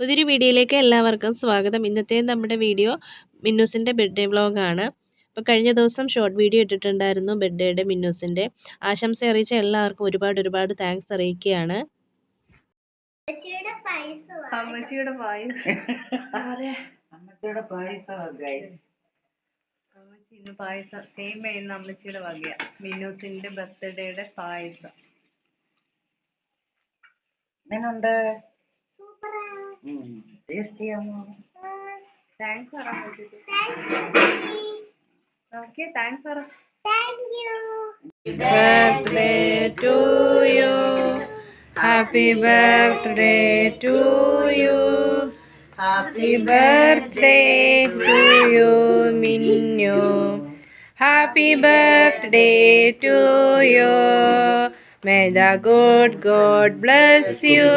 പുതിയൊരു വീഡിയോയിലേക്ക് എല്ലാവർക്കും സ്വാഗതം. ഇന്നത്തെ നമ്മുടെ വീഡിയോ മിന്നൂസിന്റെ ബർത്ത്ഡേ വ്ളോഗാണ് അപ്പോൾ കഴിഞ്ഞ ദിവസം ഷോർട്ട് വീഡിയോ ഇട്ടിട്ടുണ്ടായിരുന്നു ബർത്ത്ഡേയുടെ മിന്നൂസിന്റെ ആശംസ അറിയിച്ച എല്ലാവർക്കും ഒരുപാട് ഒരുപാട് താങ്ക്സ് അറിയിക്കുകയാണ്. ഇന്ന് പായസം സെയിം ചെയ്യുന്ന അമ്മച്ചിയുടെ വകയാ. മിന്നൂസിന്റെ ബർത്ത്ഡേയുടെ പായസം. എങ്ങനുണ്ട് ടേസ്റ്റ് ചെയ്യാമോ താങ്ക്സ് പറ ഓക്കെ താങ്ക്സ് പറ birthday to you happy birthday to you happy birthday to you Minnu happy birthday to you may the good God bless you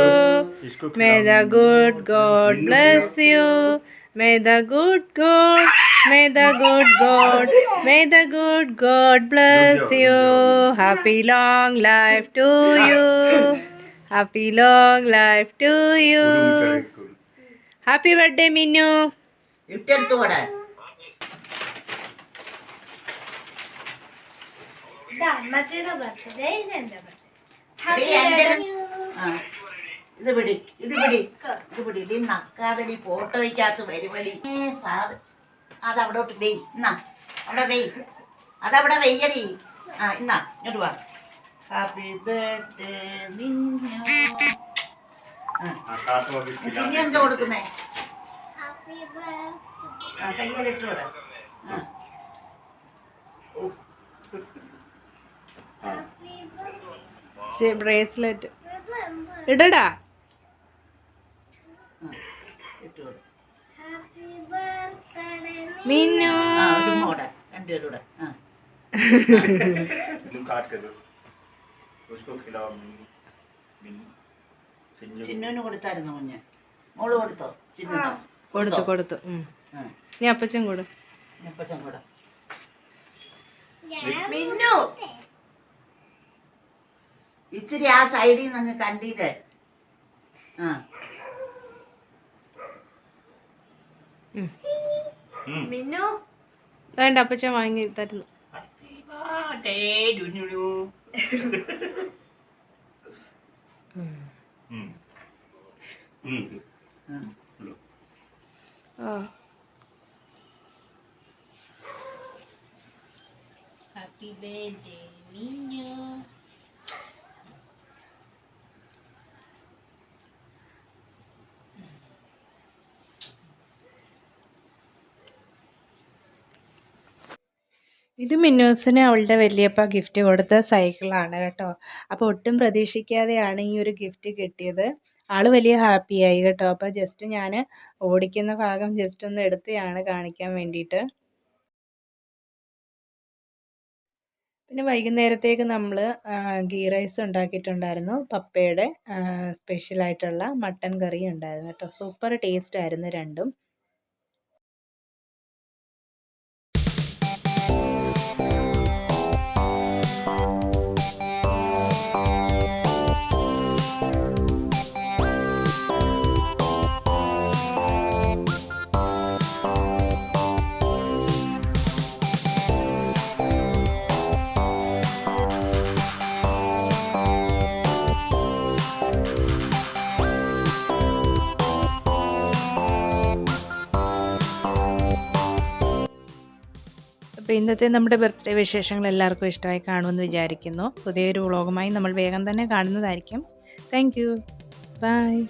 may the good God bless you may the good God may the good God may the good God bless you happy long life to you happy long life to you happy birthday Minnu ഇട്ടെടുത്തു കൂടെ ആ ഇത് പിടി ഇത് പിടി ഇത് പിടി. ഇത് നക്കാതടി ഫോട്ടോയ്ക്കകത്ത് വരുവടി സാധ അത് അവിടോട്ട് വെയ് എന്നാ അവിടെ വെയ്. അതവിടെ വെയ്യടി. ആ എന്നാ ഇങ്ങോട്ട് വാ. ഹാപ്പി ബർത്ത്ഡേ നിന്നു. ആ. പിന്നെ എന്താ കൊടുക്കുന്നേ? ആ കയ്യിലിട്ട് വിട ആ. ബ്രേസ്ലെറ്റ്. ഇടടാ. മിന്നു. ചിന്നു. അപ്പച്ചൻ കൊടു. അപ്പച്ചൻ കൊടു. മിന്നു. ഇച്ചിരി ആ സൈഡിൽ നിന്ന് അങ്ങ് ആ. മിന്നു. വേണ്ട അപ്പച്ച വാങ്ങി തരുന്നു. ഹാപ്പി ബർത്ത്ഡേ മിന്നു ഇത് മിന്നൂസിന് അവളുടെ വലിയപ്പ ഗിഫ്റ്റ് കൊടുത്ത സൈക്കിളാണ് കേട്ടോ. അപ്പോൾ ഒട്ടും പ്രതീക്ഷിക്കാതെയാണ് ഈ ഒരു ഗിഫ്റ്റ് കിട്ടിയത്. ആൾ വലിയ ഹാപ്പിയായി കേട്ടോ. അപ്പോൾ ജസ്റ്റ് ഞാൻ ഓടിക്കുന്ന ഭാഗം ജസ്റ്റ് ഒന്ന് എടുത്തെയാണ് കാണിക്കാൻ വേണ്ടിയിട്ട്. പിന്നെ വൈകുന്നേരത്തേക്ക് നമ്മൾ ഗീ റൈസ് ഉണ്ടാക്കിയിട്ടുണ്ടായിരുന്നു. പപ്പയുടെ സ്പെഷ്യലായിട്ടുള്ള മട്ടൻ കറി ഉണ്ടായിരുന്നു കേട്ടോ. സൂപ്പർ ടേസ്റ്റ് ആയിരുന്നു രണ്ടും. അപ്പോൾ ഇന്നത്തെ നമ്മുടെ ബർത്ത്ഡേ വിശേഷങ്ങൾ എല്ലാവർക്കും ഇഷ്ടമായി കാണുമെന്ന് വിചാരിക്കുന്നു. പുതിയൊരു വ്ളോഗുമായി നമ്മൾ വേഗം തന്നെ കാണുന്നതായിരിക്കും. Thank you. ബൈ.